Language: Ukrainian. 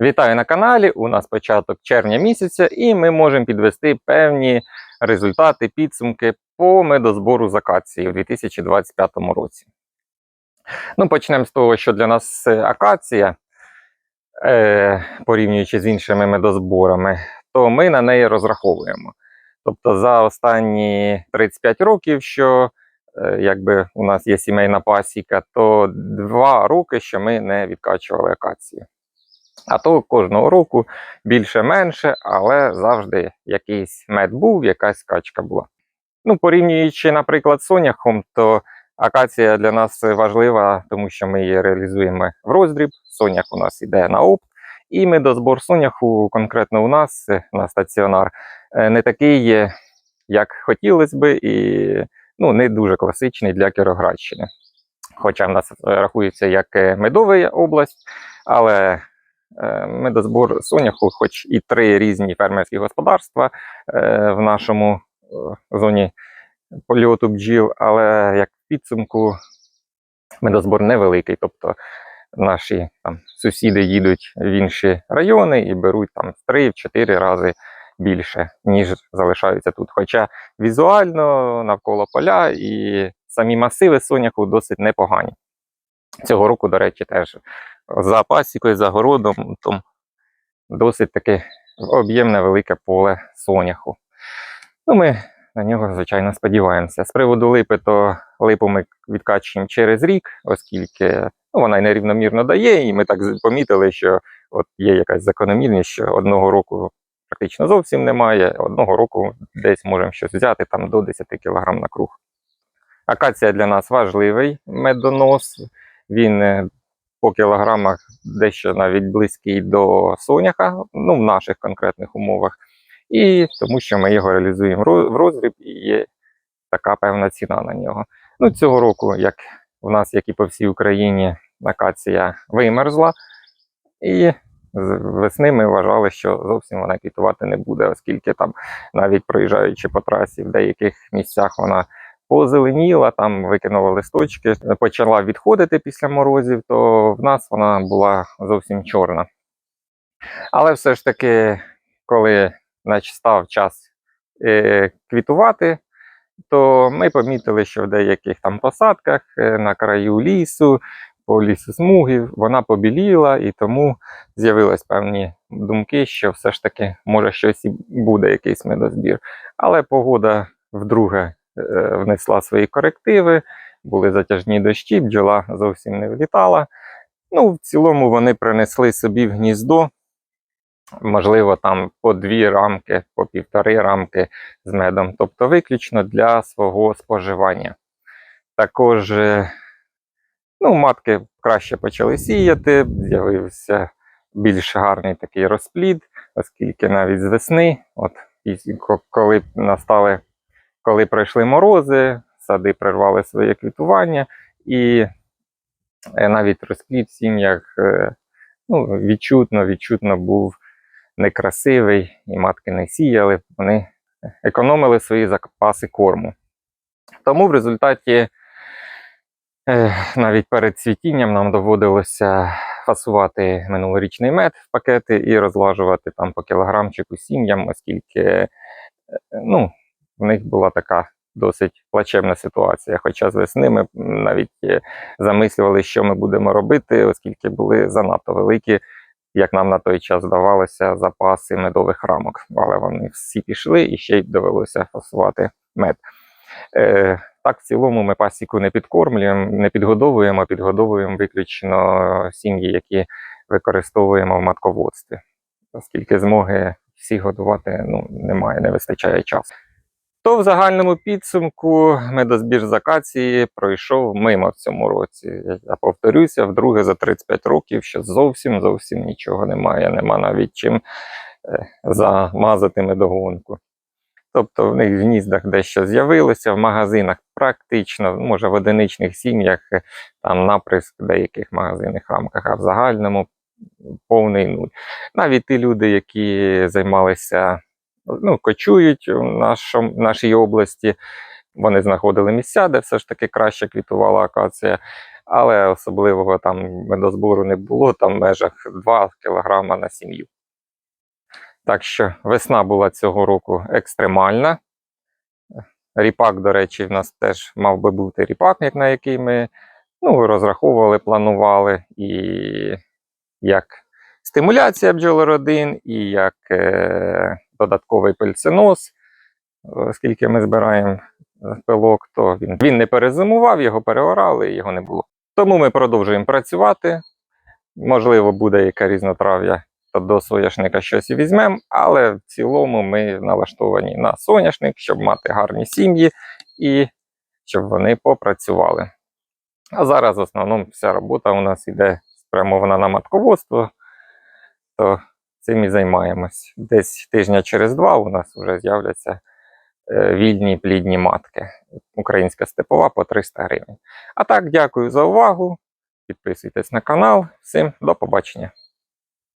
Вітаю на каналі. У нас початок червня місяця, і ми можемо підвести певні результати, підсумки по медозбору з акації у 2025 році. Ну, почнемо з того, що для нас акація, е, порівнюючи з іншими медозборами, то ми на неї розраховуємо. Тобто за останні 35 років, що е, якби у нас є сімейна пасіка, то два роки, що ми не відкачували акацію. А то кожного року більше-менше, але завжди якийсь мед був, якась качка була. Ну, порівнюючи, наприклад, з соняхом, то акація для нас важлива, тому що ми її реалізуємо в роздріб. Сонях у нас іде на опт, і медозбор соняху, конкретно у нас на стаціонар, е, не такий, як хотілося би, і ну, не дуже класичний для Кіроградщини. Хоча в нас рахується як е, медова область, але Медозбор соняху, хоч і три різні фермерські господарства е, в нашому е, зоні польоту бджіл, але як підсумку медозбор невеликий. Тобто наші там, сусіди їдуть в інші райони і беруть там в 3-4 рази більше, ніж залишаються тут. Хоча візуально навколо поля і самі масиви соняху досить непогані. Цього року, до речі, теж за пасікою, за городом, там досить таке об'ємне велике поле соняху. Ну, ми на нього, звичайно, сподіваємося. З приводу липи, то липу ми відкачуємо через рік, оскільки ну, вона й нерівномірно дає, і ми так помітили, що от є якась закономірність, що одного року практично зовсім немає, одного року десь можемо щось взяти там до 10 кг на круг. Акація для нас важливий медонос. Він е, по кілограмах дещо навіть близький до соняха, ну в наших конкретних умовах. І тому що ми його реалізуємо в роз- в роздріб і є така певна ціна на нього. Ну, цього року, як в нас, як і по всій Україні, акація вимерзла, і з весни ми вважали, що зовсім вона квітувати не буде, оскільки там, навіть проїжджаючи по трасі, в деяких місцях вона позеленіла, там викинула листочки, почала відходити після морозів, то в нас вона була зовсім чорна. Але все ж таки, коли настав час е, квітувати, то ми помітили, що в деяких там посадках е, на краю лісу, по лісу смуги, вона побіліла, і тому з'явились певні думки, що все ж таки може щось і буде, якийсь медозбір. Але погода вдруге внесла свої корективи, були затяжні дощі, бджола зовсім не влітала. Ну, в цілому вони принесли собі в гніздо, можливо, там по дві рамки, по півтори рамки з медом, тобто виключно для свого споживання. Також, е, ну, матки краще почали сіяти, з'явився більш гарний такий розплід, оскільки навіть з весни, от коли настали, коли пройшли морози, сади прервали своє квітування, і е, навіть розплід в сім'ях е, ну, відчутно, відчутно був некрасивий, і матки не сіяли, вони економили свої запаси корму. Тому в результаті е, навіть перед цвітінням нам доводилося фасувати минулорічний мед в пакети і розлажувати там по кілограмчику сім'ям, оскільки ну, в них була така досить плачевна ситуація. Хоча з весни ми навіть е, замислювали, що ми будемо робити, оскільки були занадто великі, як нам на той час здавалося, запаси медових рамок. Але вони всі пішли і ще й довелося фасувати мед. Е, так, в цілому ми пасіку не підкормлюємо, не підгодовуємо, а підгодовуємо виключно сім'ї, які використовуємо в матководстві, оскільки змоги всіх годувати ну, немає, не вистачає часу. То в загальному підсумку медозбір з акації пройшов мимо в цьому році. Я повторюся, вдруге за 35 років, що зовсім зовсім нічого немає, нема навіть чим е, замазати медогонку. Тобто в них в гніздах дещо з'явилося, в магазинах практично, може в одиничних сім'ях, е, там наприск деяких магазинних рамках, а в загальному повний нуль. Навіть ті люди, які займалися, ну, кочують в нашому, нашій області, вони знаходили місця, де все ж таки краще квітувала акація. але особливого там медозбору не було, там в межах 2 кг на сім'ю. Так що весна була цього року екстремальна. Ріпак, до речі, в нас теж мав би бути ріпак, на який ми ну, розраховували, планували, і як стимуляція бджолородин, і як е, додатковий пильценоз, оскільки ми збираємо е, пилок, то він, він не перезимував, його переорали, і його не було. Тому ми продовжуємо працювати. Можливо, буде яке різнотрав'я, то до соняшника щось і візьмемо, але в цілому ми налаштовані на соняшник, щоб мати гарні сім'ї і щоб вони попрацювали. А зараз в основному вся робота у нас йде спрямована на матководство, то цим і займаємось. Десь тижня через два у нас вже з'являться е, вільні плідні матки. Українська степова по 300 гривень. А так, дякую за увагу. Підписуйтесь на канал. Всім до побачення.